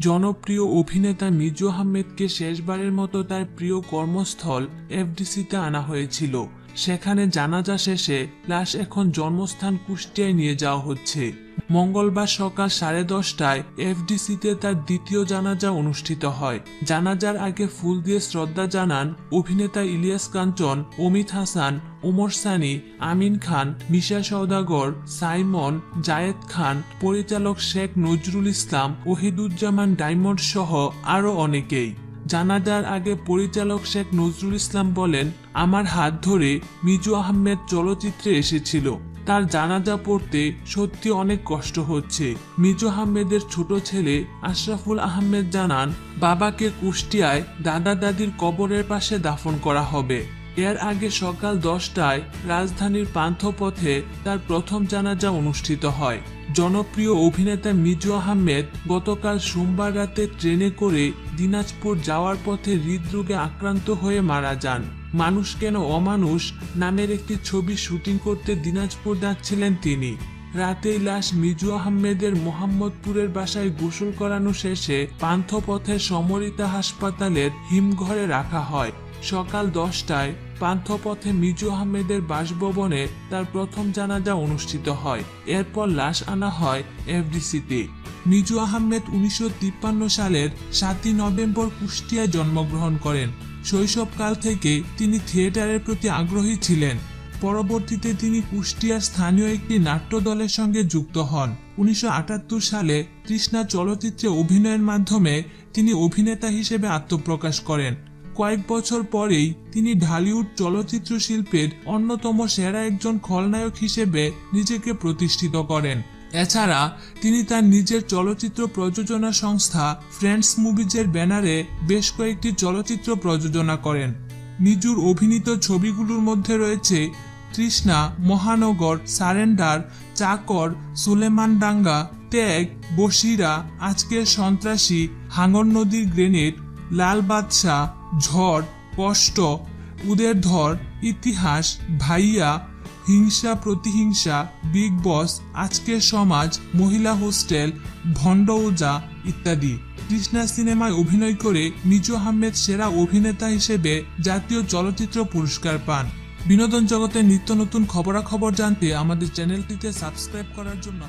জনপ্রিয় অভিনেতা মিজু আহমেদকে শেষবারের মতো তার প্রিয় কর্মস্থল এফডিসিতে আনা হয়েছিল। সেখানে জানাজা শেষে লাশ এখন জন্মস্থান কুষ্টিয়ায় নিয়ে যাওয়া হচ্ছে। মঙ্গলবার সকাল সাড়ে দশটায় এফডিসিতে তার দ্বিতীয় জানাজা অনুষ্ঠিত হয়। জানাজার আগে ফুল দিয়ে শ্রদ্ধা জানান অভিনেতা ইলিয়াস কাঞ্চন, অমিত হাসান, ওমর সানি, আমিন খান, মিশা সওদাগর, সাইমন, জায়েদ খান, পরিচালক শেখ নজরুল ইসলাম, ওহিদুজ্জামান ডায়মন্ড সহ আরও অনেকেই। জানাজার আগে পরিচালক শেখ নজরুল ইসলাম বলেন, আমার হাত ধরে মিজু আহমেদ চলচ্চিত্রে এসেছিল। তার জানাজা পড়তে সত্যি অনেক কষ্ট হচ্ছে। মিজু আহমেদের ছোট ছেলে আশরাফুল আহমেদ জানান, বাবাকে কুষ্টিয়ায় দাদা দাদির কবরের পাশে দাফন করা হবে। এর আগে সকাল দশটায় রাজধানীর পান্থপথে তার প্রথম জানাজা অনুষ্ঠিত হয়। জনপ্রিয় অভিনেতা মিজু আহমেদ গতকাল সোমবার রাতে ট্রেনে করে দিনাজপুর যাওয়ার পথে হৃদরোগে আক্রান্ত হয়ে মারা যান। মানুষ কেন অমানুষ নামের একটি ছবি শুটিং করতে দিনাজপুর যাচ্ছিলেন তিনি। রাতেই লাশ মিজু আহমেদের মোহাম্মদপুরের বাসায় গোসল করানো শেষে পান্থপথে সমরিতা হাসপাতালের হিমঘরে রাখা হয়। সকাল দশটায় পান্থপথে মিজু আহমেদের বাসভবনে তার প্রথম জানাজা অনুষ্ঠিত হয়। এরপর লাশ আনা হয় এফডিসিতে। মিজু আহমেদ উনিশশো তিপ্পান্ন সালের সাতই নভেম্বর কুষ্টিয়ায় জন্মগ্রহণ করেন। শৈশবকাল থেকে তিনি থিয়েটারের প্রতি আগ্রহী ছিলেন। পরবর্তীতে তিনি কুষ্টিয়ার স্থানীয় একটি নাট্য দলের সঙ্গে যুক্ত হন। উনিশশো আটাত্তর সালে তৃষ্ণা চলচ্চিত্রে অভিনয়ের মাধ্যমে তিনি অভিনেতা হিসেবে আত্মপ্রকাশ করেন। কয়েক বছর পরেই তিনি ঢালিউড চলচ্চিত্র শিল্পের অন্যতম সেরা একজন খলনায়ক হিসেবে নিজেকে প্রতিষ্ঠিত করেন। এছাড়া তিনি তার নিজের চলচ্চিত্র প্রযোজনা সংস্থা ফ্রেন্ডস মুভিজের ব্যানারে বেশ কয়েকটি চলচ্চিত্র প্রযোজনা করেন। নিজুর অভিনীত ছবিগুলোর মধ্যে রয়েছে তৃষ্ণা, মহানগর, সারেন্ডার, চাকর, সুলেমান ডাঙ্গা, ত্যাগ বসিরা আজকের সন্ত্রাসী হাঙর নদীর গ্রেনেড, লাল বাদশাহ, ঝড় কষ্ট উদের ধর, ইতিহাস, ভাইয়া হিংসা প্রতিহিংসা বিগ বস আজকের সমাজ, মহিলা হোস্টেল, ভণ্ড ওজা ইত্যাদি। কৃষ্ণা সিনেমায় অভিনয় করে মিজু আহমেদ সেরা অভিনেতা হিসেবে জাতীয় চলচ্চিত্র পুরস্কার পান। বিনোদন জগতের নিত্য নতুন খবরাখবর জানতে আমাদের চ্যানেলটিতে সাবস্ক্রাইব করার জন্য